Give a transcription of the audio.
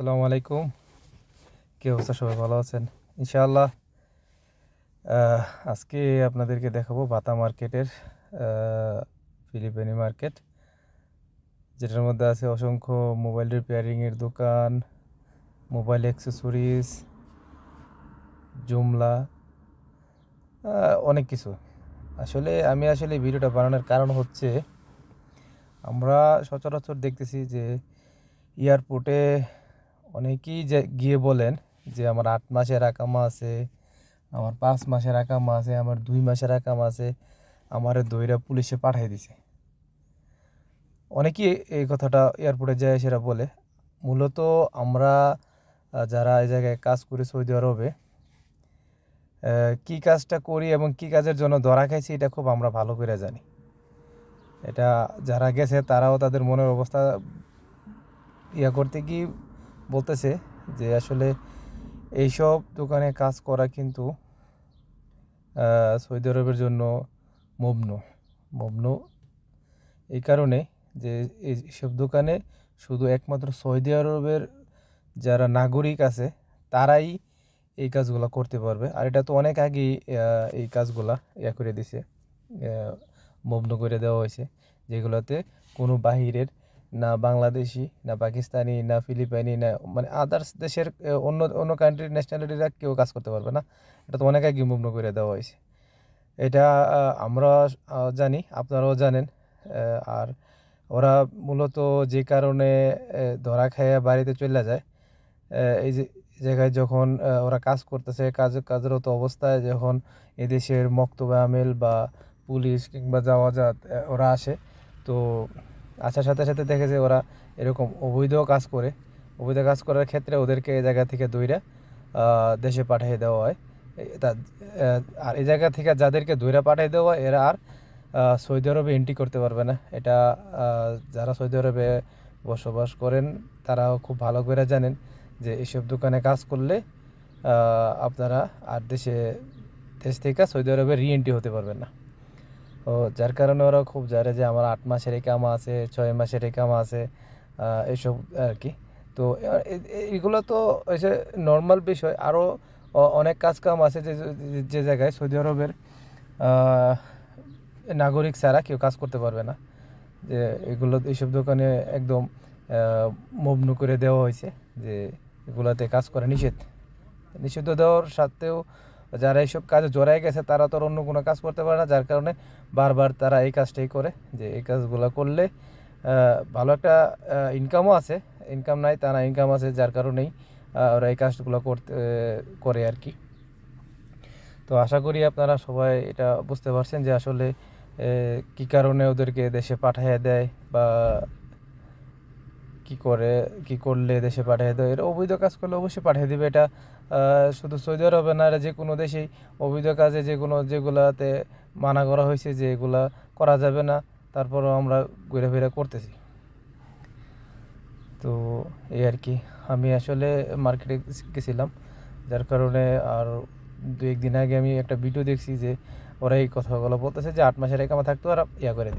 আসসালামু আলাইকুম। কি অবস্থা? সবাই ভালো আছেন? ইনশাআল্লাহ আজকে আপনাদেরকে দেখাবো বাতা মার্কেটের ফিলিপিনি মার্কেট, যেটার মধ্যে আছে অসংখ্য মোবাইল রিপেয়ারিংয়ের দোকান, মোবাইল অ্যাক্সেসরিজ, জুমলা অনেক কিছু। আসলে আমি আসলে ভিডিওটা বানানোর কারণ হচ্ছে, আমরা সচরাচর দেখতেছি যে এয়ারপোর্টে অনেকেই যে গিয়ে বলেন যে আমার আট মাসের আকামা আছে, আমার পাঁচ মাসের আকামা আছে, আমার দুই মাসের আকামা আছে, আমার দইরা পুলিশে পাঠিয়ে দিছে। অনেকেই এই কথাটা এয়ারপোর্টে যায় সেটা বলে। মূলত আমরা যারা এই জায়গায় কাজ করি সৌদি আরবে কী কাজটা করি এবং কী কাজের জন্য ধরা খাইছি এটা খুব আমরা ভালো করে জানি। এটা যারা গেছে তারাও তাদের মনের অবস্থা ইয়া করতে কি বলতেছে যে আসলে এইসব দোকানে কাজ করা কিন্তু সৌদি আরবের জন্য মগ্ন মগ্ন এই কারণে যে এইসব দোকানে শুধু একমাত্র সৌদি আরবের যারা নাগরিক আছে, তারাই এই কাজগুলো করতে পারবে। আর এটা তো অনেক আগেই এই কাজগুলা ইয়া করে দিছে মগ্ন করে দেওয়া হয়েছে, যেগুলোতে কোনো বাহিরের না বাংলাদেশি, না পাকিস্তানি, না ফিলিপাইনি, না মানে আদার্স দেশের অন্য অন্য কান্ট্রির ন্যাশনালিটিরা কেউ কাজ করতে পারবে না। এটা তো অনেক আগে মুগ্ন করে দেওয়া হয়েছে। এটা আমরা জানি, আপনারাও জানেন আর ওরা মূলত যে কারণে ধরা খেয়ে বাড়িতে চলে যায় এই যে জায়গায় যখন ওরা কাজ করতেছে, কাজ, কাজরত অবস্থায় যখন এদেশের মক্তবে আমেল বা পুলিশ কিংবা যাওয়া যাত ওরা আসে, তো আসার সাথে সাথে দেখে যে ওরা এরকম অবৈধ কাজ করে, অবৈধ কাজ করার ক্ষেত্রে ওদেরকে এই জায়গা থেকে দইরা দেশে পাঠিয়ে দেওয়া হয়। আর এই জায়গা থেকে যাদেরকে দইরা পাঠিয়ে দেওয়া হয়, এরা আর সৌদি আরবে এন্ট্রি করতে পারবে না। এটা যারা সৌদি আরবে বসবাস করেন, তারাও খুব ভালো করে জানেন যে এইসব দোকানে কাজ করলে আপনারা আর দেশে, দেশ থেকে সৌদি আরবে রি এন্ট্রি হতে পারবেন না। ও যার কারণে ওরা খুব জানে যে আমার আট মাসের এই কামা আছে ছয় মাসের এই কামা আছে আহ, এইসব আর কি তো এ- এ- তো হচ্ছে নর্মাল বিষয়। আরও অনেক কাজ কাম আছে যে যে- জায়গায় সৌদি আরবের নাগরিক ছাড়া কেউ কাজ করতে পারবে না। যে এগুলো এইসব দোকানে একদম মগ্ন করে দেওয়া হয়েছে যে এগুলাতে কাজ করা নিষেধ। নিষিদ্ধ দেওয়ার সত্ত্বেও যারা এইসব কাজে জড়াই গেছে, তারা তো অন্য কোনো কাজ করতে পারে না। যার কারণে বারবার তারা এই কাজটাই করে, যে এই কাজগুলো করলে ভালো একটা ইনকামও আছে। ইনকাম নাই, তা না ইনকাম আছে, যার কারণেই ওরা এই কাজগুলো করতে, করে আর কি। তো আশা করি আপনারা সবাই এটা বুঝতে পারছেন যে আসলে কি কারণে ওদেরকে দেশে পাঠিয়ে দেয় বা কি করে, কি করলে দেশে পাঠিয়ে দেয়? এটা অবৈধ কাজ করলে অবশ্যই পাঠিয়ে দেবে। এটা শুধু সৌদি আরবে না যে কোনো দেশেই অবৈধ কাজে যে কোনো যেগুলাতে মানা করা হয়েছে যে এগুলা করা যাবে না, তারপরও আমরা ঘুরে করতেছি। তো, এই আর কি। আমি আসলে মার্কেটে গেছিলাম, যার কারণে আর দু একদিন আগে আমি একটা ভিডিও দেখছি যে ওরা এই কথাগুলো বলতেছে যে আট মাসের একামা থাকতো আর ইয়া করে দিচ্ছে